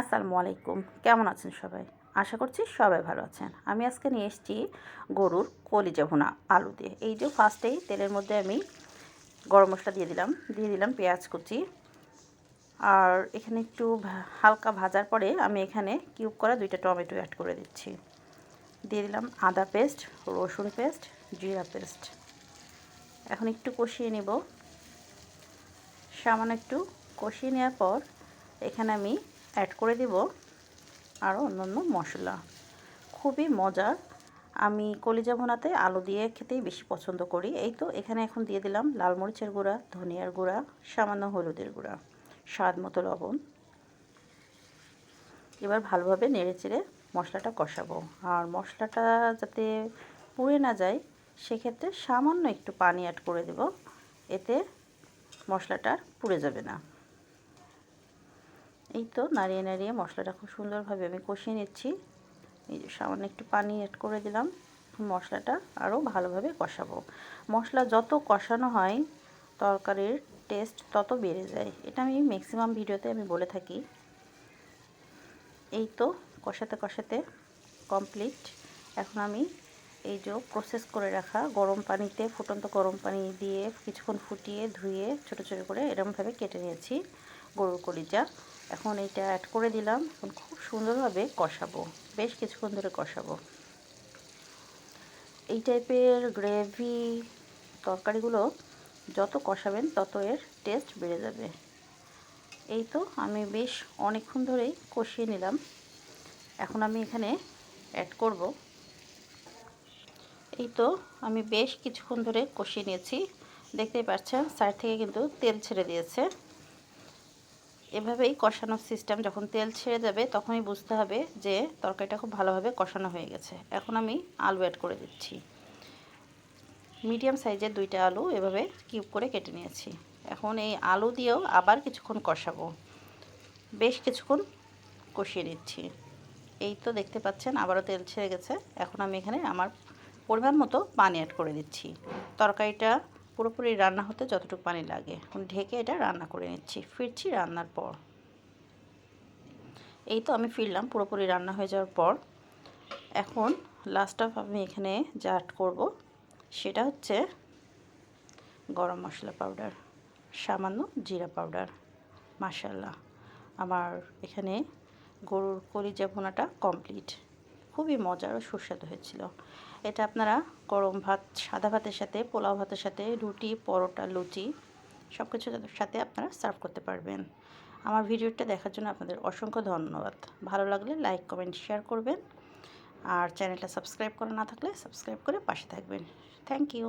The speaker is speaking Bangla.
আসসালামু আলাইকুম। কেমন আছেন সবাই? আশা করছি সবাই ভালো আছেন। আমি আজকে নিয়ে এসেছি গরুর কলিজা ভুনা আলু দিয়ে। এই যে ফার্স্টেই তেলের মধ্যে আমি গরম মশলা দিয়ে দিলাম। দিয়ে দিলাম পেঁয়াজ কুচি। আর এখানে একটু হালকা ভাজার পরে আমি এখানে কিউব করা দুইটা টমেটো অ্যাড করে দিচ্ছি। দিয়ে দিলাম আদা পেস্ট রসুন পেস্ট জিরা পেস্ট এখন একটু কষিয়ে নেব। সামান্য একটু কষিয়ে নেওয়ার পর এখানে আমি অ্যাড করে দেব আরও অন্যান্য মশলা। খুবই মজার। আমি কলিজা ভুনাতে আলু দিয়ে খেতেই বেশি পছন্দ করি। এই তো এখানে এখন দিয়ে দিলাম লাল মরিচের গুঁড়া, ধনিয়ার গুঁড়া, সামান্য হলুদের গুঁড়া। স্বাদ মতো লবণ। এবার ভালোভাবে নেড়ে চেড়ে মশলাটা কষাবো। আর মশলাটা যাতে পুড়ে না যায়, সেক্ষেত্রে সামান্য একটু পানি অ্যাড করে দেব। এতে মশলাটা পুড়ে যাবে না। এই তো নাড়িয়ে নাড়িয়ে মশলাটা খুব সুন্দরভাবে আমি কষিয়ে নিচ্ছি। এই যে সামান্য একটু পানি অ্যাড করে দিলাম, মশলাটা আরও ভালোভাবে কষাবো। মশলা যত কষানো হয়, তরকারির টেস্ট তত বেড়ে যায়। এটা আমি ম্যাক্সিমাম ভিডিওতে আমি বলে থাকি। এই তো কষাতে কষাতে কমপ্লিট এখন আমি এই যে প্রসেস করে রাখা গরম পানিতে, ফুটন্ত গরম পানি দিয়ে কিছুক্ষণ ফুটিয়ে ধুয়ে ছোট ছোট করে এরকমভাবে কেটে নিয়েছি। গরুর কলিজা। এখন এইটা অ্যাড করে দিলাম। এখন খুব সুন্দরভাবে কষাবো। বেশ কিছুক্ষণ ধরে কষাবো। এই টাইপের গ্রেভি তরকারিগুলো যত কষাবেন, তত এর টেস্ট বেড়ে যাবে। এই তো আমি বেশ অনেকক্ষণ ধরেই কষিয়ে নিলাম। এখন আমি এখানে অ্যাড করব। এই তো আমি বেশ কিছুক্ষণ ধরে কষিয়ে নিয়েছি। দেখতেই পাচ্ছেন সাইড থেকে কিন্তু তেল ছেড়ে দিয়েছে। এভাবেই কষানোর সিস্টেম যখন তেল ছেড়ে যাবে, তখনই বুঝতে হবে যে তরকারিটা খুব ভালোভাবে কষানো হয়ে গেছে। এখন আমি আলু অ্যাড করে দিচ্ছি। মিডিয়াম সাইজের দুইটা আলু এভাবে কিউব করে কেটে নিয়েছি। এখন এই আলু দিয়েও আবার কিছুক্ষণ কষাবো। বেশ কিছুক্ষণ কষিয়ে নিচ্ছি। এই তো দেখতে পাচ্ছেন, আবারও তেল ছেড়ে গেছে। এখন আমি এখানে আমার পরিমাণ মতো পানি অ্যাড করে দিচ্ছি। তরকারিটা পুরোপুরি রান্না হতে যতটুকু পানি লাগে। এখন ঢেকে এটা রান্না করে নিচ্ছি। ফিরছি রান্নার পর। এই তো আমি ফিরলাম, পুরোপুরি রান্না হয়ে যাওয়ার পর। এখন লাস্ট অফ আমি এখানে যা অ্যাড করব, সেটা হচ্ছে গরম মশলা পাউডার সামান্য জিরা পাউডার মাসাল্লাহ আমার এখানে গরুর কলিজা ভুনাটা কমপ্লিট খুবই মজার ও সুস্বাদু হয়েছিল। এটা আপনারা গরম ভাত, সাদা ভাতের সাথে, পোলাও ভাতের সাথে, রুটি, পরোটা, লুচি সব কিছুর সাথে আপনারা সার্ভ করতে পারবেন। আমার ভিডিওটা দেখার জন্য আপনাদের অসংখ্য ধন্যবাদ। ভালো লাগলে লাইক, কমেন্ট, শেয়ার করবেন। আর চ্যানেলটা সাবস্ক্রাইব করা না থাকলে সাবস্ক্রাইব করে পাশে থাকবেন। Thank you.